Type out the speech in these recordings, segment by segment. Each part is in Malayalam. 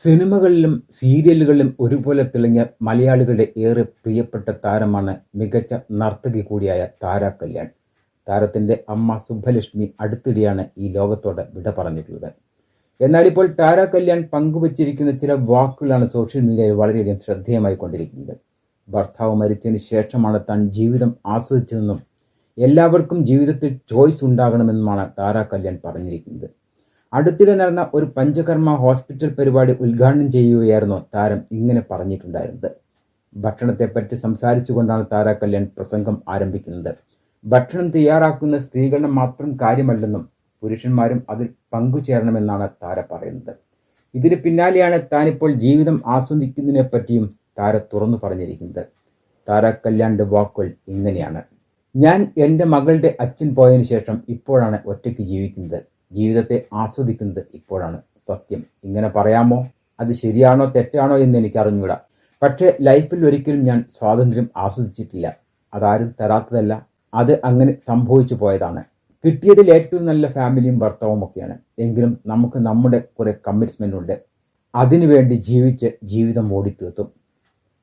സിനിമകളിലും സീരിയലുകളിലും ഒരുപോലെ തിളങ്ങിയ മലയാളികളുടെ ഏറെ പ്രിയപ്പെട്ട താരമാണ് മികച്ച നർത്തകി കൂടിയായ താര കല്യാൺ. താരത്തിന്റെ അമ്മ സുബ്ബലക്ഷ്മി അടുത്തിടെയാണ് ഈ ലോകത്തോട് വിട പറഞ്ഞിട്ടുള്ളത്. എന്നാൽ ഇപ്പോൾ താര കല്യാൺ പങ്കുവച്ചിരിക്കുന്ന ചില വാക്കുകളാണ് സോഷ്യൽ മീഡിയയിൽ വളരെയധികം ശ്രദ്ധേയമായി കൊണ്ടിരിക്കുന്നത്. ഭർത്താവ് മരിച്ചതിന് ശേഷമാണ് താൻ ജീവിതം ആസ്വദിച്ചതെന്നും എല്ലാവർക്കും ജീവിതത്തിൽ ചോയ്സ് ഉണ്ടാകണമെന്നുമാണ് താര കല്യാൺ പറഞ്ഞിരിക്കുന്നത്. അടുത്തിടെ നടന്ന ഒരു പഞ്ചകർമ്മ ഹോസ്പിറ്റൽ പരിപാടി ഉദ്ഘാടനം ചെയ്യുകയായിരുന്നു താരം. ഇങ്ങനെ പറഞ്ഞിട്ടുണ്ടായിരുന്നത്. ഭക്ഷണത്തെപ്പറ്റി സംസാരിച്ചുകൊണ്ടാണ് താര കല്യാൺ പ്രസംഗം ആരംഭിക്കുന്നത്. ഭക്ഷണം തയ്യാറാക്കുന്ന സ്ത്രീകളുടെ മാത്രം കാര്യമല്ലെന്നും പുരുഷന്മാരും അതിൽ പങ്കുചേരണമെന്നാണ് താര പറയുന്നത്. ഇതിന് പിന്നാലെയാണ് താനിപ്പോൾ ജീവിതം ആസ്വദിക്കുന്നതിനെ പറ്റിയും താര തുറന്നു പറഞ്ഞിരിക്കുന്നത്. താര കല്യാണിന്റെ വാക്കുകൾ ഇങ്ങനെയാണ്. ഞാൻ എന്റെ മകളുടെ അച്ഛൻ പോയതിനു ശേഷം ഇപ്പോഴാണ് ഒറ്റയ്ക്ക് ജീവിക്കുന്നത്. ജീവിതത്തെ ആസ്വദിക്കുന്നത് ഇപ്പോഴാണ് സത്യം. ഇങ്ങനെ പറയാമോ? അത് ശരിയാണോ തെറ്റാണോ എന്ന് എനിക്ക് അറിഞ്ഞൂടാ പക്ഷേ ലൈഫിൽ ഒരിക്കലും ഞാൻ സ്വാതന്ത്ര്യം ആസ്വദിച്ചിട്ടില്ല. അതാരും തരാത്തതല്ല. അത് അങ്ങനെ സംഭവിച്ചു പോയതാണ്. കിട്ടിയതിൽ ഏറ്റവും നല്ല ഫാമിലിയും ഭർത്താവും ഒക്കെയാണ്. എങ്കിലും നമുക്ക് നമ്മുടെ കുറെ കമ്മിറ്റ്മെന്റ് ഉണ്ട്. അതിനുവേണ്ടി ജീവിച്ച് ജീവിതം ഓടിത്തീർത്തും.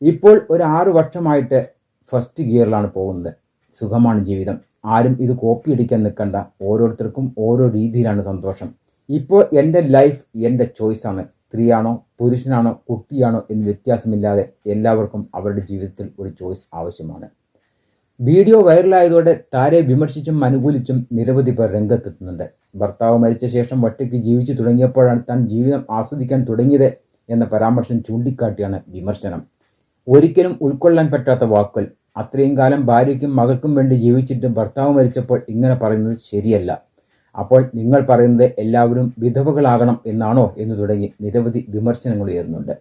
ഇപ്പോൾ ഒരു ആറു വർഷമായിട്ട് ഫസ്റ്റ് ഗിയറിലാണ് പോകുന്നത്. സുഖമാണ് ജീവിതം. ആരും ഇത് കോപ്പി അടിക്കാൻ നിൽക്കണ്ട. ഓരോരുത്തർക്കും ഓരോ രീതിയിലാണ് സന്തോഷം. ഇപ്പോൾ എന്റെ ലൈഫ് എന്റെ ചോയ്സാണ് സ്ത്രീയാണോ പുരുഷനാണോ കുട്ടിയാണോ എന്ന് വ്യത്യാസമില്ലാതെ എല്ലാവർക്കും അവരുടെ ജീവിതത്തിൽ ഒരു ചോയ്സ് ആവശ്യമാണ്. വീഡിയോ വൈറലായതോടെ താരെ വിമർശിച്ചും അനുകൂലിച്ചും നിരവധി പേർ രംഗത്തെത്തുന്നുണ്ട്. ഭർത്താവ് മരിച്ച ശേഷം ഒറ്റയ്ക്ക് ജീവിച്ചു തുടങ്ങിയപ്പോഴാണ് താൻ ജീവിതം ആസ്വദിക്കാൻ തുടങ്ങിയത് എന്ന പരാമർശം ചൂണ്ടിക്കാട്ടിയാണ് വിമർശനം. ഒരിക്കലും ഉൾക്കൊള്ളാൻ പറ്റാത്ത വാക്കുകൾ അത്രയും കാലം ഭാര്യയ്ക്കും മകൾക്കും വേണ്ടി ജീവിച്ചിട്ടും ഭർത്താവ് മരിച്ചപ്പോൾ ഇങ്ങനെ പറയുന്നത് ശരിയല്ല. അപ്പോൾ നിങ്ങൾ പറയുന്നത് എല്ലാവരും വിധവകളാകണം എന്നാണോ എന്ന് തുടങ്ങി നിരവധി വിമർശനങ്ങൾ ഉയരുന്നുണ്ട്.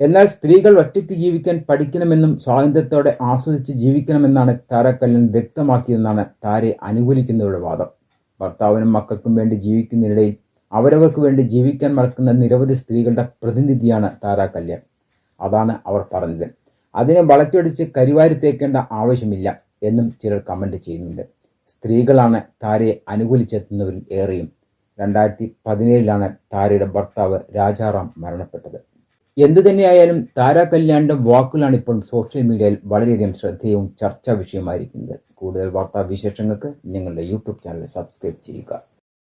എന്നാൽ സ്ത്രീകൾ ഒറ്റയ്ക്ക് ജീവിക്കാൻ പഠിക്കണമെന്നും സ്വാതന്ത്ര്യത്തോടെ ആസ്വദിച്ച് ജീവിക്കണമെന്നാണ് താരക്കല്ലൻ വ്യക്തമാക്കിയെന്നാണ് താരെ അനുകൂലിക്കുന്നവരുടെ വാദം. ഭർത്താവിനും മക്കൾക്കും വേണ്ടി ജീവിക്കുന്നതിനിടയിൽ അവരവർക്ക് വേണ്ടി ജീവിക്കാൻ മറക്കുന്ന നിരവധി സ്ത്രീകളുടെ പ്രതിനിധിയാണ് താരാ കല്യാൺ അതാണ് അവർ പറഞ്ഞത്. അതിനെ വളച്ചൊടിച്ച് കരിവാരി തേക്കേണ്ട ആവശ്യമില്ല എന്നും ചിലർ കമന്റ് ചെയ്യുന്നുണ്ട്. സ്ത്രീകളാണ് താരയെ അനുകൂലിച്ചെത്തുന്നവരിൽ ഏറെയും. രണ്ടായിരത്തി പതിനേഴിലാണ് താരയുടെ ഭർത്താവ് രാജാറാം മരണപ്പെട്ടത്. എന്തു തന്നെയായാലും താര കല്യാണിന്റെ വാക്കുകളാണ് ഇപ്പോൾ സോഷ്യൽ മീഡിയയിൽ വളരെയധികം ശ്രദ്ധേയവും ചർച്ചാ വിഷയമായിരിക്കുന്നത്. കൂടുതൽ വാർത്താ വിശേഷങ്ങൾക്ക് ഞങ്ങളുടെ യൂട്യൂബ് ചാനൽ സബ്സ്ക്രൈബ് ചെയ്യുക.